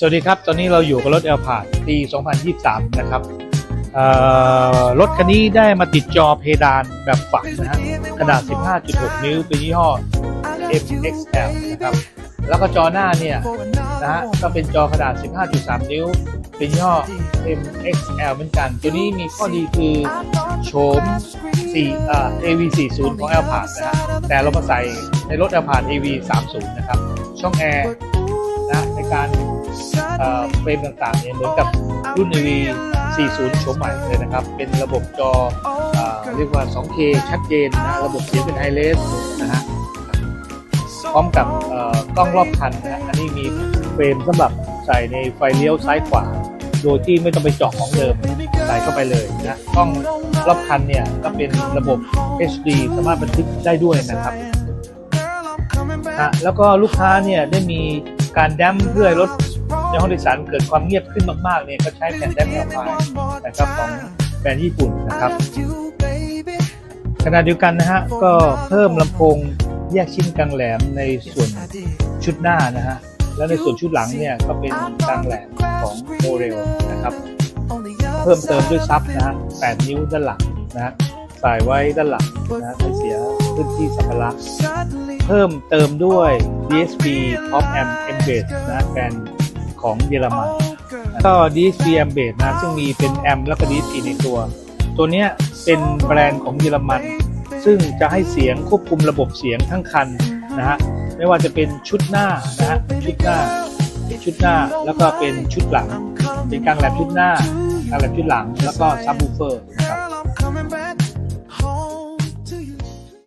สวัสดีครับ ตอนนี้เราอยู่กับรถ l p a ปี 2023 นะครับรถคันนี้ได้มาติดจอเพดานแบบฝังนะฮะขนาด 15.6 นิ้ว เป็นยี่ห้อ MXL นะครับ แล้วก็จอหน้าเนี่ยนะฮะก็เป็นจอขนาด 15.3 นิ้ว เป็นยี่ห้อ MXL เหมือนกัน ตัวนี้มีข้อดีคือโฉม4เอ่อ AV40 ของ l p a นะฮะแต่เรามาใส่ในรถ l p a AV30 นะครับ ช่องแอร์นะในการ เอ่อเฟรมต่างๆเนี่ยเหมือนกับรุ่น AV 40โฉมใหม่เลยนะครับ เป็นระบบจอเอ่อเรียกว่า 2K ชัดเจนนะ ระบบเสียงเป็นไฮเลสนะฮะ พร้อมกับเอ่อกล้องรอบคันนะฮะอันนี้มีเฟรมสำหรับใส่ในไฟเลี้ยวซ้ายขวา โดยที่ไม่ต้องไปเจาะของเดิม ใส่เข้าไปเลยนะ กล้องรอบคันเนี่ยก็เป็นระบบ HD สามารถบันทึกได้ด้วยนะครับนะแล้วก็ลูกค้าเนี่ยได้มีการแดมเพื่อให้รถ ในห้องโดยสารเกิดความเงียบขึ้นมากๆเนี่ยก็ใช้แผ่นแดมแอลไฟนะครับของแบรนด์ญี่ปุ่นนะครับขณะเดียวกันนะฮะก็เพิ่มลำโพงแยกชิ้นกลางแหลมในส่วนชุดหน้านะฮะแล้วในส่วนชุดหลังเนี่ยก็เป็นกลางแหลมของโมเรลนะครับ เพิ่มเติมด้วยซับนะฮะ8นิ้วด้านหลังนะฮะใส่ไว้ด้านหลังนะฮะไม่เสียพื้นที่สัมภาระเพิ่มเติมด้วย DSP Top Amp Embed นะฮะแบรน ของเยอรมันก็ DSP Embed นะ ซึ่งมีเป็นแอมแล้วก็ DSP ในตัว ตัวเนี้ยเป็นแบรนด์ของเยอรมัน ซึ่งจะให้เสียงควบคุมระบบเสียงทั้งคันนะฮะไม่ว่าจะเป็นชุดหน้านะฮะชุดหน้า ชุดหน้าแล้วก็เป็นชุดหลัง เป็นกลางแหลมชุดหน้ากลางแหลมชุดหลังแล้วก็ซับวูเฟอร์นะครับ